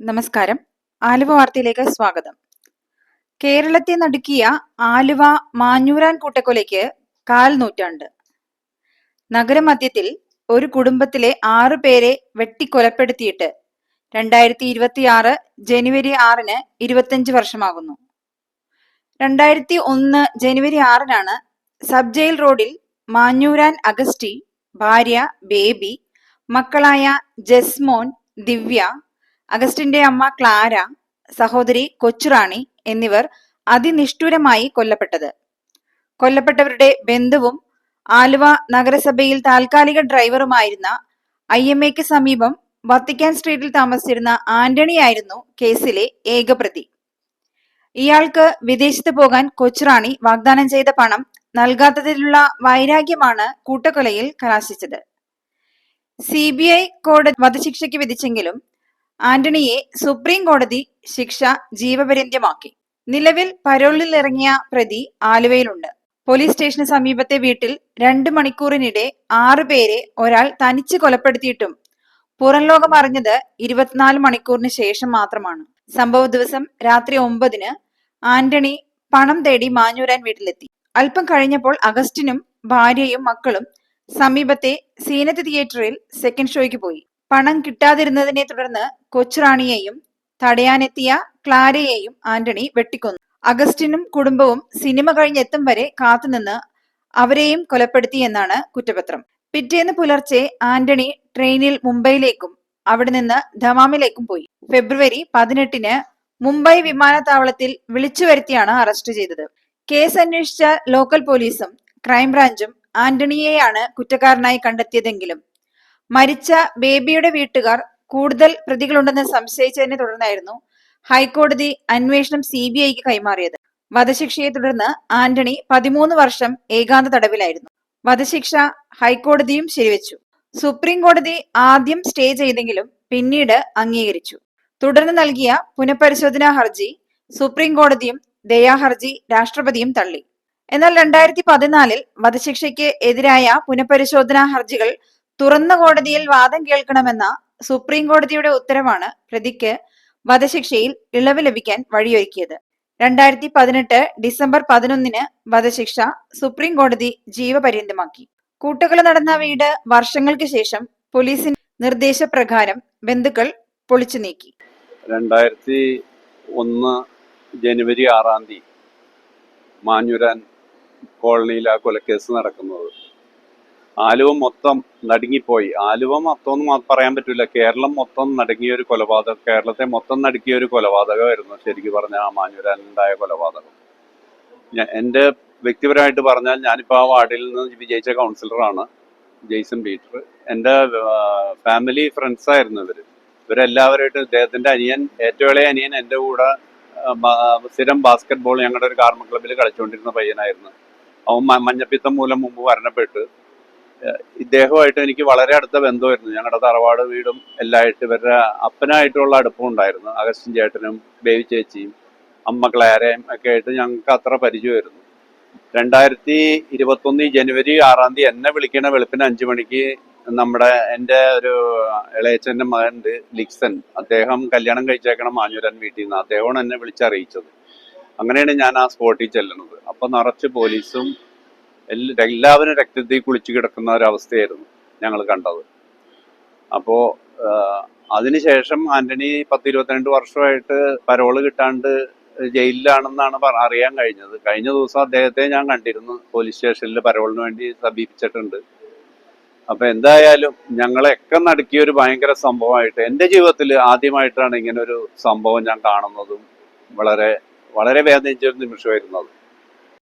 നമസ്കാരം. ആലുവ വാർത്തയിലേക്ക് സ്വാഗതം. കേരളത്തെ നടുക്കിയ ആലുവ മാഞ്ഞൂരാൻ കൂട്ടക്കൊലയ്ക്ക് കാൽ നൂറ്റാണ്ട്. നഗരമധ്യത്തിൽ ഒരു കുടുംബത്തിലെ ആറു പേരെ വെട്ടിക്കൊലപ്പെടുത്തിയിട്ട് രണ്ടായിരത്തി ഇരുപത്തിയാറ് ജനുവരി ആറിന് ഇരുപത്തഞ്ച് വർഷമാകുന്നു. രണ്ടായിരത്തി ഒന്ന് ജനുവരി ആറിനാണ് സബ് ജയിൽ റോഡിൽ മാഞ്ഞൂരാൻ അഗസ്റ്റി ഭാര്യ ബേബി മക്കളായ ജസ്മോൻ ദിവ്യ അഗസ്റ്റിന്റെ അമ്മ ക്ലാര സഹോദരി കൊച്ചുറാണി എന്നിവർ അതിനിഷ്ഠുരമായി കൊല്ലപ്പെട്ടത്. കൊല്ലപ്പെട്ടവരുടെ ബന്ധുവും ആലുവ നഗരസഭയിൽ താൽക്കാലിക ഡ്രൈവറുമായിരുന്ന ഐ എം എക്ക് സമീപം വത്തിക്കാൻ സ്ട്രീറ്റിൽ താമസിച്ചിരുന്ന ആന്റണിയായിരുന്നു കേസിലെ ഏക പ്രതി ഇയാൾക്ക് വിദേശത്ത് പോകാൻ കൊച്ചുറാണി വാഗ്ദാനം ചെയ്ത പണം നൽകാത്തതിലുള്ള വൈരാഗ്യമാണ് കൂട്ടക്കൊലയിൽ കലാശിച്ചത്. സി ബി ഐ കോടതി വധശിക്ഷയ്ക്ക് വിധിച്ചെങ്കിലും ആന്റണിയെ സുപ്രീം കോടതി ശിക്ഷ ജീവപര്യന്തമാക്കി. നിലവിൽ പരോളിൽ ഇറങ്ങിയ പ്രതി ആലുവയിലുണ്ട്. പോലീസ് സ്റ്റേഷന് സമീപത്തെ വീട്ടിൽ രണ്ട് മണിക്കൂറിനിടെ ആറുപേരെ ഒരാൾ തനിച്ച് കൊലപ്പെടുത്തിയിട്ടും പുറം ലോകം അറിഞ്ഞത് ഇരുപത്തിനാല് മണിക്കൂറിന് ശേഷം മാത്രമാണ്. സംഭവ ദിവസം രാത്രി ഒമ്പതിന് ആന്റണി പണം തേടി മാഞ്ഞൂരാൻ വീട്ടിലെത്തി. അല്പം കഴിഞ്ഞപ്പോൾ അഗസ്റ്റിനും ഭാര്യയും മക്കളും സമീപത്തെ സീനത്ത് തിയേറ്ററിൽ സെക്കൻഡ് ഷോയ്ക്ക് പോയി. പണം കിട്ടാതിരുന്നതിനെ തുടർന്ന് കൊച്ചുറാണിയെയും തടയാനെത്തിയ ക്ലാരയെയും ആന്റണി വെട്ടിക്കൊന്നു. അഗസ്റ്റിനും കുടുംബവും സിനിമ കഴിഞ്ഞെത്തും വരെ കാത്തുനിന്ന് അവരെയും കൊലപ്പെടുത്തി എന്നാണ് കുറ്റപത്രം. പിറ്റേന്ന് പുലർച്ചെ ആന്റണി ട്രെയിനിൽ മുംബൈയിലേക്കും അവിടെ നിന്ന് ധമാമിലേക്കും പോയി. ഫെബ്രുവരി പതിനെട്ടിന് മുംബൈ വിമാനത്താവളത്തിൽ വിളിച്ചു വരുത്തിയാണ് അറസ്റ്റ് ചെയ്തത്. കേസ് അന്വേഷിച്ച ലോക്കൽ പോലീസും ക്രൈംബ്രാഞ്ചും ആന്റണിയെയാണ് കുറ്റക്കാരനായി കണ്ടെത്തിയതെങ്കിലും മരിച്ച ബേബിയുടെ വീട്ടുകാർ കൂടുതൽ പ്രതികളുണ്ടെന്ന് സംശയിച്ചതിനെ തുടർന്നായിരുന്നു ഹൈക്കോടതി അന്വേഷണം സി ബി ഐക്ക് കൈമാറിയത്. വധശിക്ഷയെ തുടർന്ന് ആന്റണി പതിമൂന്ന് വർഷം ഏകാന്ത തടവിലായിരുന്നു. വധശിക്ഷ ഹൈക്കോടതിയും ശരിവെച്ചു. സുപ്രീം കോടതി ആദ്യം സ്റ്റേ ചെയ്തെങ്കിലും പിന്നീട് അംഗീകരിച്ചു. തുടർന്ന് നൽകിയ പുനഃപരിശോധനാ ഹർജി സുപ്രീം കോടതിയും ദയാഹർജി രാഷ്ട്രപതിയും തള്ളി. എന്നാൽ രണ്ടായിരത്തി പതിനാലിൽ വധശിക്ഷയ്ക്ക് എതിരായ പുനഃപരിശോധനാ ഹർജികൾ തുറന്ന കോടതിയിൽ വാദം കേൾക്കണമെന്ന സുപ്രീം കോടതിയുടെ ഉത്തരവാണ് പ്രതിക്ക് വധശിക്ഷയിൽ ഇളവ് ലഭിക്കാൻ വഴിയൊരുക്കിയത്. രണ്ടായിരത്തി പതിനെട്ട് ഡിസംബർ പതിനൊന്നിന് വധശിക്ഷ സുപ്രീം കോടതി ജീവപര്യന്തമാക്കി. കൂട്ടുകൾ നടന്ന വീട് വർഷങ്ങൾക്ക് ശേഷം പോലീസിന്റെ നിർദ്ദേശപ്രകാരം ബന്ധുക്കൾ പൊളിച്ചു നീക്കി. രണ്ടായിരത്തി ഒന്ന് ജനുവരി ആറാം തീയതി മാഞ്ഞുരാൻ കോളനിയിലാ കൊലക്കേസ് നടക്കുന്നത്. ആലുവ മൊത്തം നടുങ്ങിപ്പോയി. ആലുവ മൊത്തം എന്ന് പറയാൻ പറ്റില്ല കേരളം മൊത്തം നടുങ്ങിയ ഒരു കൊലപാതകം കേരളത്തെ മൊത്തം നടുക്കിയ ഒരു കൊലപാതകമായിരുന്നു. ശരിക്കും പറഞ്ഞാൽ ആ മാഞ്ഞുരാനുണ്ടായ കൊലപാതകം. എന്റെ വ്യക്തിപരമായിട്ട് പറഞ്ഞാൽ ഞാനിപ്പോൾ ആ വാർഡിൽ നിന്ന് വിജയിച്ച കൗൺസിലറാണ് ജെയ്സൺ പീറ്റർ. എന്റെ ഫാമിലി ഫ്രണ്ട്സായിരുന്നു ഇവർ ഇവരെല്ലാവരുമായിട്ട് ഇദ്ദേഹത്തിന്റെ അനിയൻ ഏറ്റവും ഇളയ അനിയൻ എന്റെ കൂടെ സ്ഥിരം ബാസ്കറ്റ് ബോൾ ഞങ്ങളുടെ ഒരു കാർമ ക്ലബ്ബിൽ കളിച്ചുകൊണ്ടിരുന്ന പയ്യനായിരുന്നു. അവൻ മഞ്ഞപ്പിത്തം മൂലം മുമ്പ് മരണപ്പെട്ട്. ഇദ്ദേഹമായിട്ട് എനിക്ക് വളരെ അടുത്ത ബന്ധമായിരുന്നു. ഞങ്ങളുടെ തറവാട് വീടും എല്ലായിട്ട് ഇവരുടെ അപ്പനായിട്ടുള്ള അടുപ്പം ഉണ്ടായിരുന്നു. അഗസ്റ്റിൻ ചേട്ടനും ബേബി ചേച്ചിയും അമ്മ ക്ലാരയും ഒക്കെ ആയിട്ട് ഞങ്ങൾക്ക് അത്ര പരിചയമായിരുന്നു. രണ്ടായിരത്തി ഇരുപത്തൊന്ന് ജനുവരി ആറാം തീയതി എന്നെ വിളിക്കണ വെളുപ്പിന് അഞ്ചു മണിക്ക് നമ്മുടെ എന്റെ ഒരു ഇളയച്ചന്റെ മകനുണ്ട് ലിക്സൻ അദ്ദേഹം കല്യാണം കഴിച്ചേക്കണം മാഞ്ഞൂരൻ വീട്ടിൽ നിന്ന് അദ്ദേഹമാണ് എന്നെ വിളിച്ചറിയിച്ചത്. അങ്ങനെയാണ് ഞാൻ ആ സ്പോട്ടിൽ ചെല്ലുന്നത്. അപ്പം നിറച്ച് പോലീസും എല്ലാവരും രക്തത്തിൽ കുളിച്ചു കിടക്കുന്ന ഒരവസ്ഥയായിരുന്നു ഞങ്ങൾ കണ്ടത്. അപ്പോൾ അതിനുശേഷം ആന്റണി പത്ത് ഇരുപത്തിരണ്ട് വർഷമായിട്ട് പരോൾ കിട്ടാണ്ട് ജയിലിലാണെന്നാണ് അറിയാൻ കഴിഞ്ഞത്. കഴിഞ്ഞ ദിവസം അദ്ദേഹത്തെ ഞാൻ കണ്ടിരുന്നു. പോലീസ് സ്റ്റേഷനിൽ പരോളിന് വേണ്ടി സമീപിച്ചിട്ടുണ്ട്. അപ്പൊ എന്തായാലും ഞങ്ങളെയൊക്കെ നടക്കിയ ഒരു ഭയങ്കര സംഭവമായിട്ട് എന്റെ ജീവിതത്തിൽ ആദ്യമായിട്ടാണ് ഇങ്ങനെ ഒരു സംഭവം ഞാൻ കാണുന്നതും വളരെ വളരെ വേദനിച്ച ഒരു നിമിഷമായിരുന്നു അത്.